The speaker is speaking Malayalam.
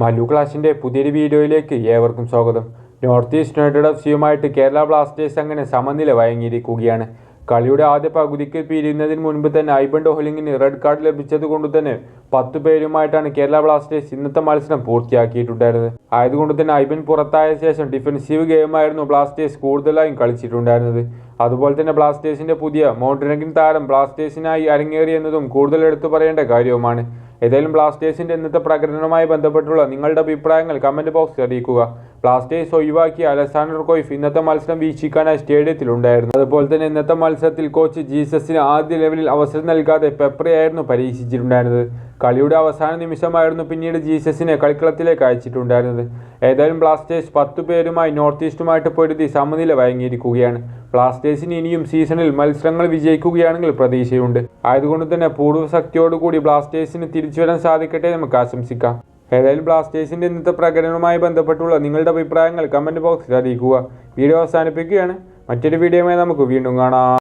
മല്ലു ക്ലാസിന്റെ പുതിയൊരു വീഡിയോയിലേക്ക് ഏവർക്കും സ്വാഗതം. നോർത്ത് ഈസ്റ്റ് യുണൈറ്റഡ് എഫ് സിയുമായിട്ട് കേരള ബ്ലാസ്റ്റേഴ്സ് അങ്ങനെ സമനില വഴങ്ങിയിരിക്കുകയാണ്. കളിയുടെ ആദ്യ പകുതിക്ക് പിരിയുന്നതിന് മുൻപ് തന്നെ ഐബൺ ഡോഹ്ലിങ്ങിന് റെഡ് കാർഡ് ലഭിച്ചത് കൊണ്ട് തന്നെ പത്ത് പേരുമായിട്ടാണ് കേരള ബ്ലാസ്റ്റേഴ്സ് ഇന്നത്തെ മത്സരം പൂർത്തിയാക്കിയിട്ടുണ്ടായിരുന്നത്. ആയതുകൊണ്ട് തന്നെ ഐബൻ പുറത്തായ ശേഷം ഡിഫൻസീവ് ഗെയിമായിരുന്നു ബ്ലാസ്റ്റേഴ്സ് കൂടുതലായും കളിച്ചിട്ടുണ്ടായിരുന്നത്. അതുപോലെ തന്നെ ബ്ലാസ്റ്റേഴ്സിന്റെ പുതിയ മോണ്ടനഗിൻ താരം ബ്ലാസ്റ്റേഴ്സിനായി അരങ്ങേറിയെന്നതും കൂടുതൽ എടുത്തു പറയേണ്ട കാര്യവുമാണ്. ഏതായാലും ബ്ലാസ്റ്റേഴ്സിന്റെ ഇന്നത്തെ പ്രകടനവുമായി ബന്ധപ്പെട്ടുള്ള നിങ്ങളുടെ അഭിപ്രായങ്ങൾ കമന്റ് ബോക്സിൽ അറിയിക്കുക. ബ്ലാസ്റ്റേഴ്സ് ഒഴിവാക്കിയ അലസാണ്ടർ കോയിഫ് ഇന്നത്തെ മത്സരം വീക്ഷിക്കാനായി സ്റ്റേഡിയത്തിൽ ഉണ്ടായിരുന്നു. അതുപോലെ തന്നെ ഇന്നത്തെ മത്സരത്തിൽ കോച്ച് ജീസസിന് ആദ്യ ലെവലിൽ അവസരം നൽകാതെ പെപ്രയായിരുന്നു പരീക്ഷിച്ചിട്ടുണ്ടായിരുന്നത്. കളിയുടെ അവസാന നിമിഷമായിരുന്നു പിന്നീട് ജീസസിനെ കളിക്കളത്തിലേക്ക് അയച്ചിട്ടുണ്ടായിരുന്നത്. ഏതായാലും ബ്ലാസ്റ്റേഴ്സ് പത്തു പേരുമായി നോർത്ത് ഈസ്റ്റുമായിട്ട് പൊരുതി സമനില വഴങ്ങിയിരിക്കുകയാണ്. ബ്ലാസ്റ്റേഴ്സിന് ഇനിയും സീസണിൽ മത്സരങ്ങൾ വിജയിക്കുകയാണെങ്കിൽ പ്രതീക്ഷയുണ്ട്. ആയതുകൊണ്ട് തന്നെ പൂർവശക്തിയോടുകൂടി ബ്ലാസ്റ്റേഴ്സിന് തിരിച്ചു വരാൻ സാധിക്കട്ടെ നമുക്ക് ആശംസിക്കാം. ഏതായാലും ബ്ലാസ്റ്റേഴ്സിന്റെ ഇന്നത്തെ പ്രകടനവുമായി ബന്ധപ്പെട്ടുള്ള നിങ്ങളുടെ അഭിപ്രായങ്ങൾ കമന്റ് ബോക്സിൽ അറിയിക്കുക. വീഡിയോ അവസാനിപ്പിക്കുകയാണ്. മറ്റൊരു വീഡിയോയുമായി നമുക്ക് വീണ്ടും കാണാം.